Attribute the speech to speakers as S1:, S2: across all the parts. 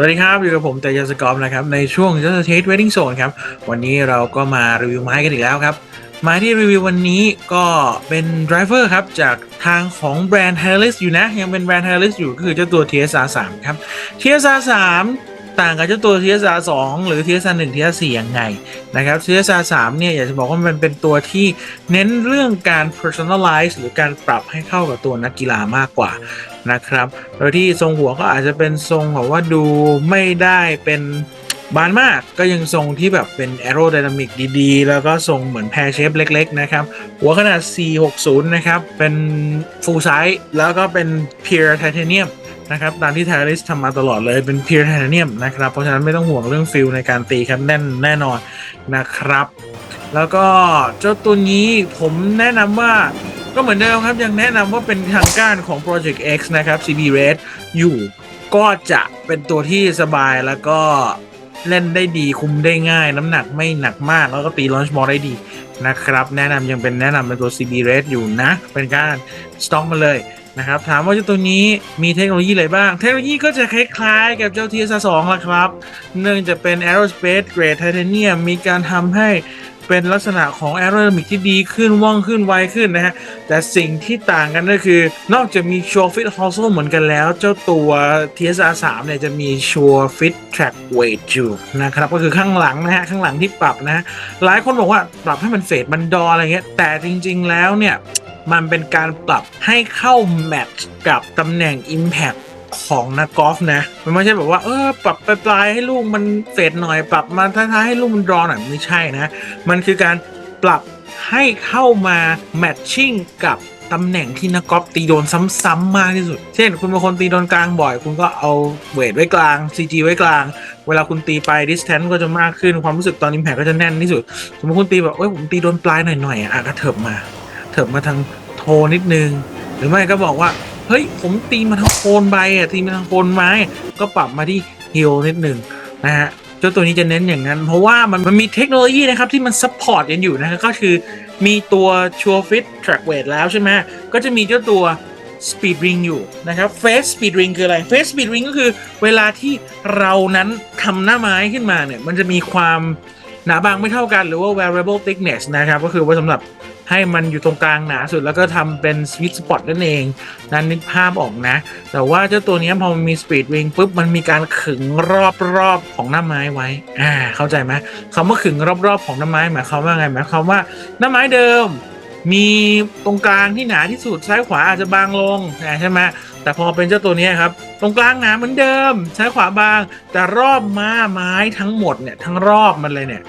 S1: สวัสดีครับ อยู่กับผมแต่ยาสกอมนะครับ ในช่วง Just Taste Wedding Zone ครับ วันนี้เราก็มารีวิวไม้กันอีกแล้วครับ ไม้ที่รีวิววันนี้ก็เป็นดรเวอร์ครับ จากทางของแบรนด์ Harris อยู่นะ ยังเป็นแบรนด์ Harris อยู่ก็คือเจ้าตัว TSR 3ครับ TSR 3 ต่างกับเจ้าตัว TSR 2 หรือ TSR 1 TSR 4ยังไงนะครับ TSR 3เนี่ยอยากจะบอกว่ามันเป็นตัวที่เน้นเรื่องการ personalize หรือการปรับให้เข้ากับตัวนักกีฬามากกว่านะครับ โดยที่ทรงหัวก็อาจจะเป็นทรงแบบว่าดูไม่ได้เป็นบานมากก็ยังทรงที่แบบเป็น aerodynamic ดีๆ แล้วก็ทรงเหมือนแพรเชฟเล็กๆ นะครับ หัวขนาด 460 นะครับ เป็น full size แล้วก็เป็น pure titanium น นะครับตามที่ t y r i s ทำมาตลอดเลยเป็น pure titanium นะครับ เพราะฉะนั้นไม่ต้องห่วงเรื่องฟิลในการตีครับแน่นแน่นอนนะครับ แล้วก็เจ้าตัวนี้ผมแนะนำว่าก็เหมือนเดิมครับ ยังแนะนำว่าเป็นทางการของ Project X นะครับ CB Red อยู่ก็จะเป็นตัวที่สบายแล้วก็เล่นได้ดีคุมได้ง่าย น้ำหนักไม่หนักมาก แล้วก็ตีลอนช์บอลได้ดีนะครับ แนะนำยังเป็นแนะนำเป็นตัว CB Red อยู่นะ เป็นการสต็อกมาเลย นะครับถามว่าเจ้าตัวนี้มีเทคโนโลยีอะไรบ้าง เทคโนโลยีก็จะคล้ายๆกับเจ้า TSR 2ละครับ เนื่องจากเป็น Aerospace Grade Titanium มีการทำให้เป็นลักษณะของ aerodynamic ที่ดีขึ้นว่องขึ้นไวขึ้นนะฮะ แต่สิ่งที่ต่างกันก็คือ นอกจากมี Shore Fit h o s l e เหมือนกันแล้ว เจ้าตัว TSR 3เนี่ยจะมี Shore Fit Track Weight อยู่นะครับ ก็คือข้างหลังนะฮะ ข้างหลังที่ปรับนะฮะ หลายคนบอกว่าปรับให้มันเฟดมันดออะไรเงี้ยแต่จริง ๆ แล้วเนี่ย มันเป็นการปรับให้เข้าแมทช์กับตำแหน่ง Impact ของนักกอล์ฟนะ มันไม่ใช่แบบว่าเออปรับปลายให้ลูกมันเฟดหน่อยปรับมาท้ายให้ลูกมันรอหน่อยไม่ใช่นะ มันคือการปรับให้เข้ามาแมทชิ่งกับตำแหน่งที่นักกอล์ฟตีโดนซ้ำๆมากที่สุด เช่น คุณเป็นคนตีโดนกลางบ่อย คุณก็เอาเวทไว้กลาง CG ไว้กลาง เวลาคุณตีไป distance ก็จะมากขึ้นความรู้สึกตอน impact ก็จะแน่นที่สุด สมมติคุณตีแบบเอ้ยผมตีโดนปลายหน่อยๆอะก็เถิบมา ถิบมาทางโทนิดนึง หรือไม่ก็บอกว่าเฮ้ยผมตีมาทางโคนใบอะตีมาทางโคนไม้ ก็ปรับมาที่ฮิลนิดนึงนะฮะเจ้าตัวนี้จะเน้นอย่างนั้น เพราะว่ามันมันมีเทคโนโลยีนะครับที่มันซัพพอร์ตกันอยู่นะฮะก็คือมีตัว Sure Fit Track Weight แล้วใช่ไหมก็จะมีเจ้าตัว Speed Ring อยู่นะครับ Face Speed Ring คืออะไร Face Speed Ring ก็คือเวลาที่เรานั้นทำหน้าไม้ขึ้นมาเนี่ยมันจะมีความ หนาบางไม่เท่ากันหรือว่า variable thickness นะครับ ก็คือว่าสำหรับให้มันอยู่ตรงกลางหนาสุดแล้วก็ทำเป็น sweet spot นั่นเอง นั้นนึกภาพออกนะ แต่ว่าเจ้าตัวนี้พอมันมี speed ring ปุ๊บ มันมีการขึงรอบๆของหน้าไม้ไว้ อ่า เข้าใจไหมคำว่าขึงรอบๆของหน้าไม้หมายความว่าไงหมายความว่าหน้าไม้เดิมมีตรงกลางที่หนาที่สุดซ้ายขวาอาจจะบางลงนะใช่ไหม แต่พอเป็นเจ้าตัวนี้ครับ ตรงกลางหนาเหมือนเดิม ใช้ขวาบาง แต่รอบม้าไม้ทั้งหมดเนี่ยทั้งรอบมันเลยเนี่ย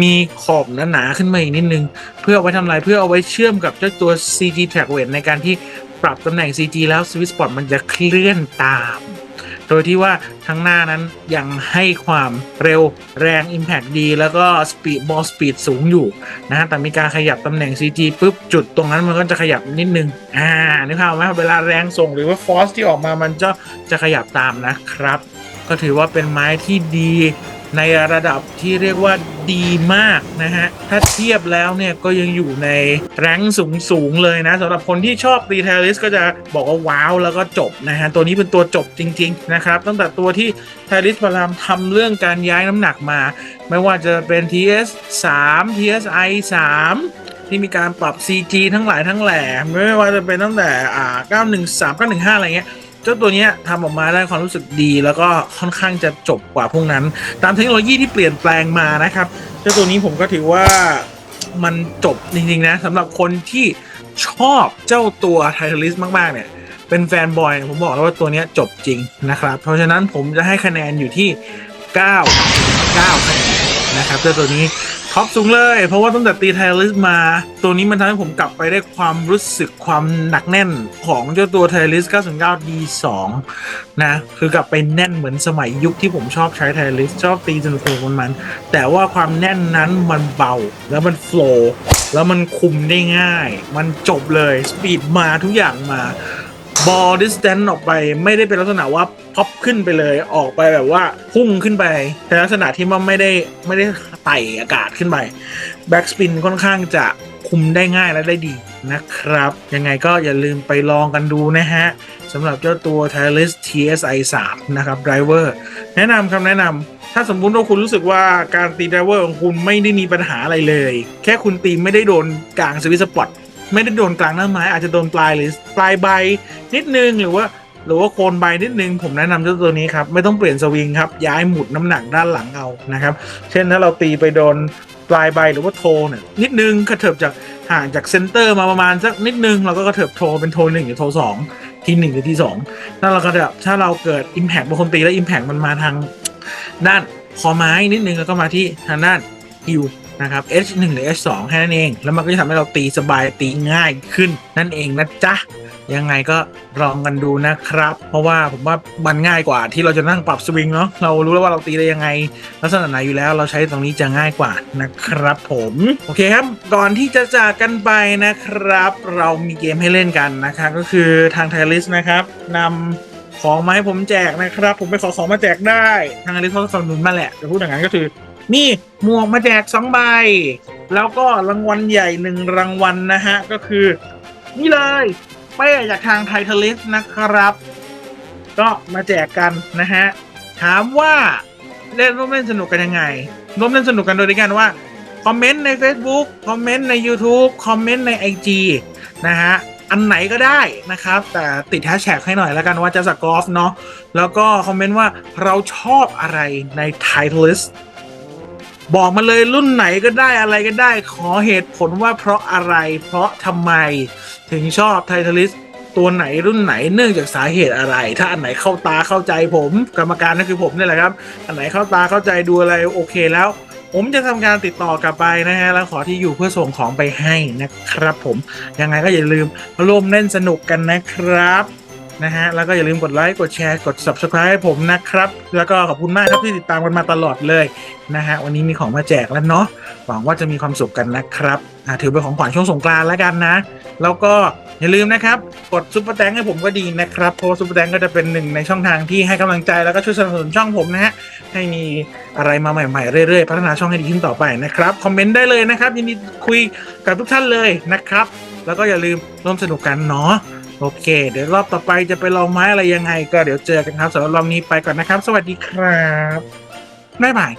S1: มีขอบหนาๆขึ้นมาอีกนิดนึง เพื่ออไว้ทำลายเพื่อเอาไว้เชื่อมกับเจ้าตัว CG Track Weight ในการที่ปรับตำแหน่ง CG แล้ว Swiss Spot มันจะเคลื่อนตาม โดยที่ว่าทั้งหน้านั้นยังให้ความเร็วแรง Impact ดี แล้วก็สปีดบอลสปีดสูงอยู่นะแต่มีการขยับตำแหน่ง CG ปุ๊บจุดตรงนั้นมันก็จะขยับนิดนึง อ่านึกภาพไหมเวลาแรงส่งหรือว่าฟอสที่ออกมามันจะจะขยับตามนะครับ ก็ถือว่าเป็นไม้ที่ดี ในระดับที่เรียกว่าดีมากนะฮะ ถ้าเทียบแล้วเนี่ยก็ยังอยู่ในแรงสูงสูงเลยนะสำหรับคนที่ชอบตีเทลิสก็จะบอกว่าว้าวแล้วก็จบนะฮะ ตัวนี้เป็นตัวจบจริง ๆ นะครับ ตั้งแต่ตัวที่เทลิสพายามทำเรื่องการย้ายน้ำหนักมา ไม่ว่าจะเป็น TS 3 TSI 3ที่มีการปรับ CG ทั้งหลายทั้งแหล่ไม่ว่าจะเป็นตั้งแต่อ่า913 915 อะไรเงี้ย เจ้าตัวเนี้ยทำออกมาได้ความรู้สึกดี แล้วก็ค่อนข้างจะจบกว่าพวกนั้น ตามเทคโนโลยีที่เปลี่ยนแปลงมานะครับ เจ้าตัวนี้ผมก็ถือว่ามันจบจริงๆนะสำหรับคนที่ชอบเจ้าตัวไททลิสมากๆเนี่ยเป็นแฟนบอยผมบอกแล้วว่าตัวเนี้ยจบจริงนะครับ เพราะฉะนั้นผมจะให้คะแนนอยู่ที่ 9 9คะแนนนะครับเจ้าตัวนี้ ท็อปสูงเลย เพราะว่าตั้งแต่ตีไทลิสมา ตัวนี้มันทำให้ผมกลับไปได้ความรู้สึกความหนักแน่นของเจ้าตัวไทลิส909 D2 นะ คือกลับไปแน่นเหมือนสมัยยุคที่ผมชอบใช้ไทลิสชอบตีสนุกๆมันมันแต่ว่าความแน่นนั้นมันเบาแล้วมันโฟล์แล้วมันคุมได้ง่าย มันจบเลย สปีดมาทุกอย่างมา บอลดิสแตนออกไปไม่ได้เป็นลักษณะว่าพับขึ้นไปเลยออกไปแบบว่าพุ่งขึ้นไปแต่ลักษณะที่มันไม่ได้ไม่ได้ไต่อากาศขึ้นไปแบ็กสปินค่อนข้างจะคุมได้ง่ายและได้ดีนะครับ ยังไงก็อย่าลืมไปลองกันดูนะฮะสำหรับเจ้าตัว t i l i s TSI 3นะครับ Driver แนะนำคำแนะนำถ้าสมมุติว่าคุณรู้สึกว่าการตี Driver ของคุณไม่ได้มีปัญหาอะไรเลย แค่คุณตีไม่ได้โดนกลางสวิตสปอต ไม่ได้โดนกลางหน้าไม้อาจจะโดนปลายหรือปลายใบนิดนึงหรือว่าหรือว่าโคนใบนิดนึงผมแนะนำเจ้าตัวนี้ครับ ไม่ต้องเปลี่ยนสวิงครับ ย้ายหมุดน้ำหนักด้านหลังเอานะครับ เช่นถ้าเราตีไปโดนปลายใบหรือว่าโทเนี่ยนิดนึงกระเถิบจากห่างจากเซนเตอร์มาประมาณสักนิดนึง เราก็กระเถิบโทเป็นโทหนึ่งหรือโทสองทีหนึ่งหรือทีสองถ้าเรากระเถิบถ้าเราเกิด Impact บางคนตีแล้ว Impact มันมาทางด้านคอไม้นิดนึงแล้วก็มาที่ทางด้านฮิว นะครับ H1 หรือ H2 แค่นั้นเอง แล้วมันก็จะทำให้เราตีสบายตีง่ายขึ้นนั่นเองนะจ๊ะ ยังไงก็ลองกันดูนะครับ เพราะว่าผมว่ามันง่ายกว่าที่เราจะนั่งปรับสวิงเนาะเรารู้แล้วว่าเราตีได้ยังไง ลักษณะไหนอยู่แล้วเราใช้ตรงนี้จะง่ายกว่านะครับผม โอเคครับ ก่อนที่จะจากกันไปนะครับ เรามีเกมให้เล่นกันนะครับก็คือทางไทลิสนะครับนำของมาให้ผมแจกนะครับ ผมไปขอของมาแจกได้ ทางไทลิสเขาสนับสนุนมาแหละจะพูดอย่างนั้นก็คือ มี หมวกมาแจกสองใบ แล้วก็รางวัลใหญ่หนึ่งรางวัลนะฮะ ก็คือ นี่เลยเป้จากทางไททลิสนะครับ ก็มาแจกกันนะฮะ ถามว่าเล่นร่วมเล่นสนุกกันยังไงร่วมเล่นสนุกกันโดยการว่า คอมเมนต์ใน Facebook คอมเมนต์ใน YouTube คอมเมนต์ใน IG นะฮะอันไหนก็ได้นะครับ แต่ติดแฮชแท็กให้หน่อยแล้วกันว่าจะสกอฟเนาะแล้วก็คอมเมนต์ว่าเราชอบอะไรใน Titleist บอกมาเลยรุ่นไหนก็ได้อะไรก็ได้ขอเหตุผลว่าเพราะอะไร เพราะทำไม ถึงชอบไททลิสตัวไหนรุ่นไหนเนื่องจากสาเหตุอะไร ถ้าอันไหนเข้าตาเข้าใจผม กรรมการนั่นคือผมนี่แหละครับ อันไหนเข้าตาเข้าใจดูอะไรโอเคแล้ว ผมจะทำการติดต่อกลับไปนะฮะแล้วขอที่อยู่เพื่อส่งของไปให้นะครับผมยังไงก็อย่าลืมร่วมเล่นสนุกกันนะครับ นะฮะ แล้วก็อย่าลืมกดไลค์ กดแชร์ กด subscribe ให้ผมนะครับ แล้วก็ขอบคุณมากครับที่ติดตามกันมาตลอดเลยนะฮะ วันนี้มีของมาแจกแล้วเนาะ หวังว่าจะมีความสุขกันนะครับอ่าถือเป็นของขวัญช่วงสงกรานต์แล้วกันนะ แล้วก็อย่าลืมนะครับ กดซุปเปอร์แตงให้ผมก็ดีนะครับ เพราะซุปเปอร์แตงก็จะเป็นหนึ่งในช่องทางที่ให้กำลังใจแล้วก็ช่วยสนับสนุนช่องผมนะฮะ ให้มีอะไรมาใหม่ๆเรื่อยๆ พัฒนาช่องให้ดีขึ้นต่อไปนะครับ คอมเมนต์ได้เลยนะครับยินดีคุยกับทุกท่านเลยนะครับ แล้วก็อย่าลืมร่วมสนุกกันเนาะ โอเค เดี๋ยวรอบต่อไปจะไปลองไม้อะไรยังไง ก็เดี๋ยวเจอกันครับสำหรับรอบนี้ไปก่อนนะครับ สวัสดีครับบ๊ายบาย